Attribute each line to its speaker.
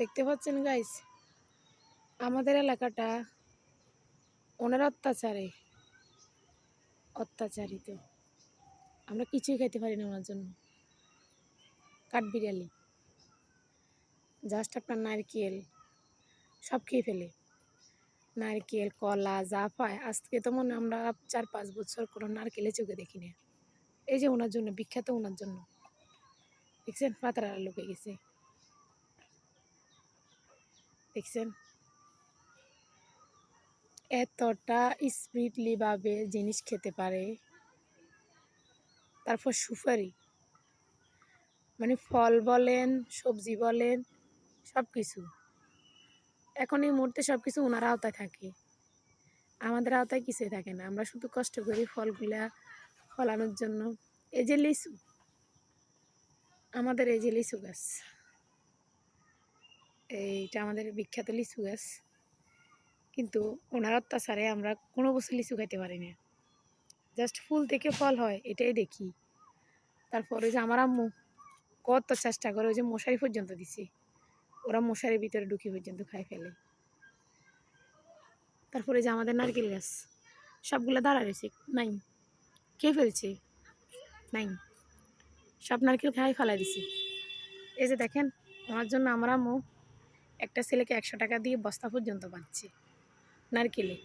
Speaker 1: দেখতে পাচ্ছেন গাইস আমাদের এলাকাটা ওনার অত্যাচারে, অত্যাচারিত। আমরা কিছুই খেতে পারি না ওনার জন্য। কাঠবিড়ালি জাস্ট আপনার নারকেল, সব খেয়ে ফেলে। নারকেল, কলা, যা পায়। আজকে তো মনে আমরা চার পাঁচ বছর কোনো নারকেলে চোখে দেখি না এই যে ওনার জন্য, বিখ্যাত ওনার জন্য। দেখছেন? পাতারা লুকে গেছে। দেখছেন? এতটা স্পিডলি ভাবে জিনিস খেতে পারে। তারপর সুপারি। মানে ফল বলেন, সবজি বলেন সব কিছু এখন এই মুহূর্তে সব কিছু ওনার আওতায় থাকে। আমাদের আওতায় কিছুই থাকে না। আমরা শুধু কষ্ট করি ফলগুলা ফলানোর জন্য। এই যে লিচু। আমাদের এই যে লিচু গাছ। এইটা আমাদের বিখ্যাত লিচু গাছ। কিন্তু ওনার অত্যাচারে আমরা কোনো বছর লিচু খাইতে পারি না জাস্ট ফুল থেকে ফল হয়, এটাই দেখি। তারপরে যে আমার আম্মু কত চেষ্টা করে ওই যে মশারি পর্যন্ত দিছে। ওরা মশারির ভিতরে ঢুকি পর্যন্ত খাই ফেলে। তারপরে যে আমাদের নারকেল গাছ, সবগুলো দাঁড়া রয়েছে, নাই। কে ফেলছে? নাই। সব নারকেল খাই ফেলা দিছি। এই যে দেখেন, ওনার জন্য আমার আম্মু একটা ছেলেকে একশো টাকা দিয়ে বস্তা পর্যন্ত পাচ্ছে নারকেলে।